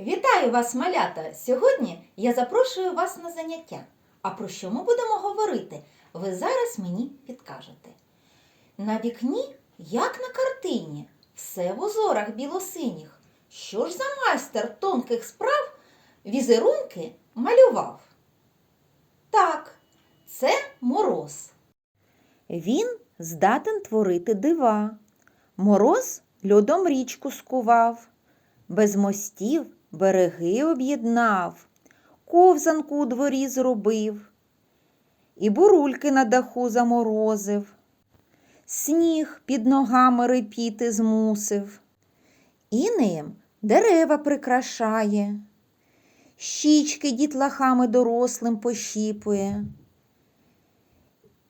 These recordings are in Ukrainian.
Вітаю вас, малята! Сьогодні я запрошую вас на заняття. А про що ми будемо говорити? Ви зараз мені підкажете. На вікні, як на картині, все в узорах білосиніх. Що ж за майстер тонких справ візерунки малював? Так, це мороз. Він здатен творити дива. Мороз льодом річку скував, без мостів береги об'єднав, ковзанку у дворі зробив, і бурульки на даху заморозив, сніг під ногами репіти змусив, інеєм дерева прикрашає, щічки дітлахами дорослим пощіпує.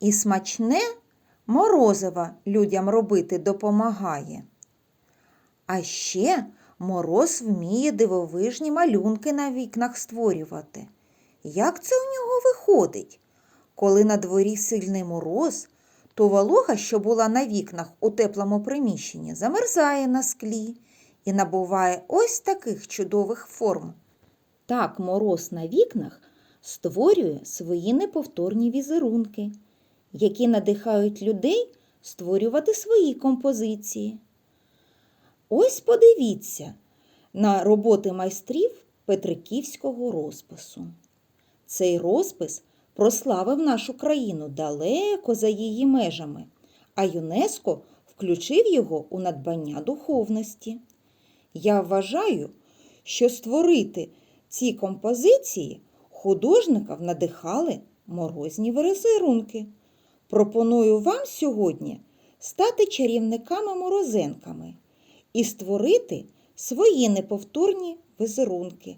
І смачне морозива людям робити допомагає. А ще мороз вміє дивовижні малюнки на вікнах створювати. Як це у нього виходить? Коли на дворі сильний мороз, то волога, що була на вікнах у теплому приміщенні, замерзає на склі і набуває ось таких чудових форм. Так мороз на вікнах створює свої неповторні візерунки які надихають людей створювати свої композиції. Ось подивіться на роботи майстрів Петриківського розпису. Цей розпис прославив нашу країну далеко за її межами, а ЮНЕСКО включив його у надбання духовності. Я вважаю, що створити ці композиції художників надихали морозні візерунки. Пропоную вам сьогодні стати чарівниками-морозенками і створити свої неповторні візерунки.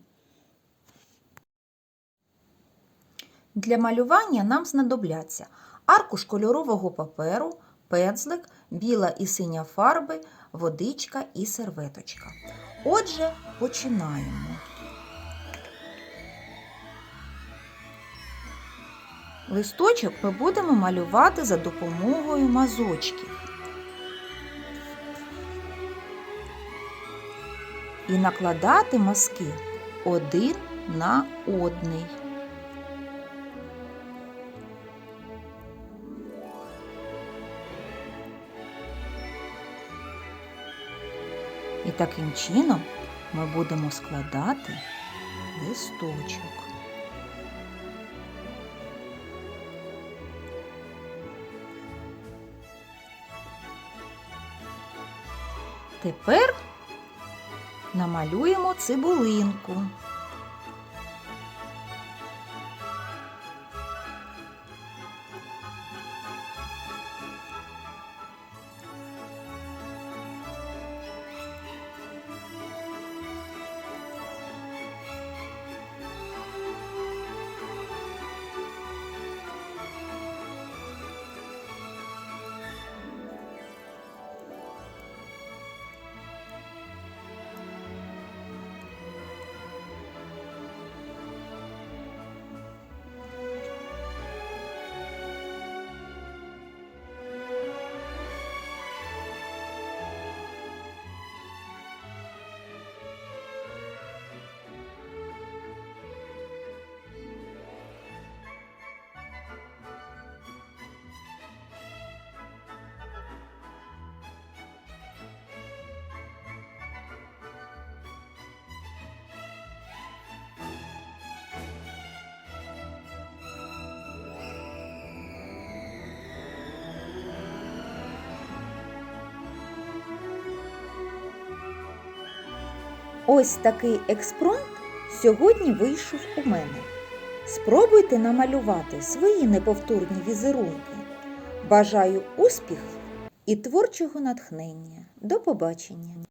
Для малювання нам знадобляться аркуш кольорового паперу, пензлик, біла і синя фарби, водичка і серветочка. Отже, починаємо. Листочок ми будемо малювати за допомогою мазочків. І накладати мазки один на одний. І таким чином ми будемо складати листочок. Тепер намалюємо цибулинку. Ось такий експромт сьогодні вийшов у мене. Спробуйте намалювати свої неповторні візерунки. Бажаю успіхів і творчого натхнення. До побачення!